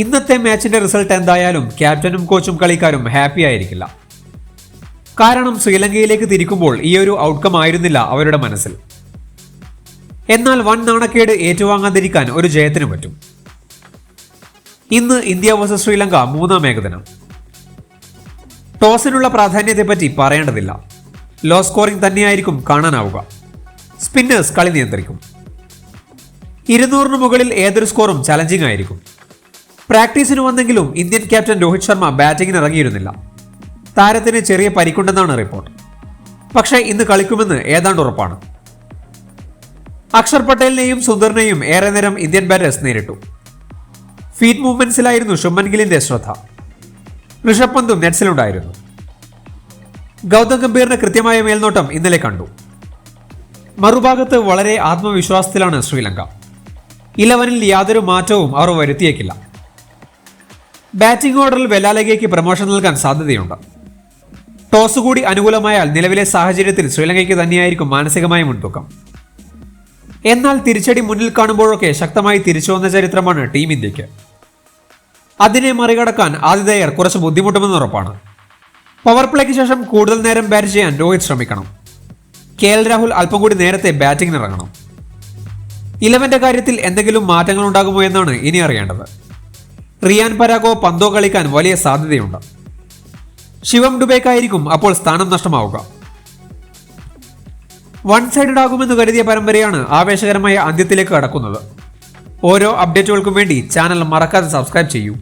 ഇന്നത്തെ മാച്ചിന്റെ റിസൾട്ട് എന്തായാലും ക്യാപ്റ്റനും കോച്ചും കളിക്കാരും ഹാപ്പി ആയിരിക്കില്ല. കാരണം ശ്രീലങ്കയിലേക്ക് തിരിക്കുമ്പോൾ ഈ ഒരു ഔട്ട്കം ആയിരുന്നില്ല അവരുടെ മനസ്സിൽ. എന്നാൽ വൺ നാണക്കേട് ഏറ്റുവാങ്ങാതിരിക്കാൻ ഒരു ജയത്തിന് പറ്റും. ഇന്ന് ഇന്ത്യ വേഴ്സസ് ശ്രീലങ്ക മൂന്നാം ഏകദിനം. ടോസിനുള്ള പ്രാധാന്യത്തെപ്പറ്റി പറയേണ്ടതില്ല. ലോ സ്കോറിംഗ് തന്നെയായിരിക്കും കാണാനാവുക. സ്പിന്നേഴ്സ് കളി നിയന്ത്രിക്കും. ഇരുന്നൂറിന് മുകളിൽ ഏതൊരു സ്കോറും ചലഞ്ചിങ് ആയിരിക്കും. പ്രാക്ടീസിന് വന്നെങ്കിലും ഇന്ത്യൻ ക്യാപ്റ്റൻ രോഹിത് ശർമ്മ ബാറ്റിംഗിന് ഇറങ്ങിയിരുന്നില്ല. താരത്തിന് ചെറിയ പരിക്കുണ്ടെന്നാണ് റിപ്പോർട്ട്. പക്ഷേ ഇന്ന് കളിക്കുമെന്ന് ഏതാണ്ട് ഉറപ്പാണ്. അക്ഷർ പട്ടേലിനെയും സുന്ദറിനെയും ഏറെ നേരം ഇന്ത്യൻ ബാറ്റേഴ്സ് നേരിട്ടു. ഫീറ്റ് മൂവ്മെന്റ്സിലായിരുന്നു ശുഭൻ ഗില്ലിന്റെ ശ്രദ്ധ. ഋഷഭ് പന്തും നെറ്റ്സിലുണ്ടായിരുന്നു. ഗൗതം ഗംഭീറിന്റെ കൃത്യമായ മേൽനോട്ടം ഇന്നലെ കണ്ടു. മറുഭാഗത്ത് വളരെ ആത്മവിശ്വാസത്തിലാണ് ശ്രീലങ്ക. ഇലവനിൽ യാതൊരു മാറ്റവും അവർ വരുത്തിയേക്കില്ല. ബാറ്റിംഗ് ഓർഡറിൽ വെല്ലാലഗയ്ക്ക് പ്രമോഷൻ നൽകാൻ സാധ്യതയുണ്ട്. ടോസ് കൂടി അനുകൂലമായാൽ നിലവിലെ സാഹചര്യത്തിൽ ശ്രീലങ്കയ്ക്ക് തന്നെയായിരിക്കും മാനസികമായ മുൻതൂക്കം. എന്നാൽ തിരിച്ചടി മുന്നിൽ കാണുമ്പോഴൊക്കെ ശക്തമായി തിരിച്ചു വന്ന ചരിത്രമാണ് ടീം ഇന്ത്യയ്ക്ക് അതിനെ മറികടക്കാൻ ആതിഥേയർ കുറച്ച് ബുദ്ധിമുട്ടുമെന്ന് ഉറപ്പാണ്. പവർ പ്ലേക്ക് ശേഷം കൂടുതൽ നേരം ബാറ്റ് ചെയ്യാൻ രോഹിത് ശ്രമിക്കണം. കെ എൽ രാഹുൽ അല്പം കൂടി നേരത്തെ ബാറ്റിംഗിനിറങ്ങണം ഇലവന്റെ കാര്യത്തിൽ എന്തെങ്കിലും മാറ്റങ്ങൾ ഉണ്ടാകുമോ എന്നാണ് ഇനി അറിയേണ്ടത്. റിയാൻ പരാഗോ പന്തോ കളിക്കാൻ വലിയ സാധ്യതയുണ്ട്. ശിവം ഡുബേക്കായിരിക്കും അപ്പോൾ സ്ഥാനം നഷ്ടമാവുക. വൺ സൈഡഡ് ആകുമെന്ന് കരുതിയ പരമ്പരയാണ് ആവേശകരമായ അന്ത്യത്തിലേക്ക് കടക്കുന്നത്. ഓരോ അപ്ഡേറ്റുകൾക്കും വേണ്ടി ചാനൽ മറക്കാതെ സബ്സ്ക്രൈബ് ചെയ്യൂ.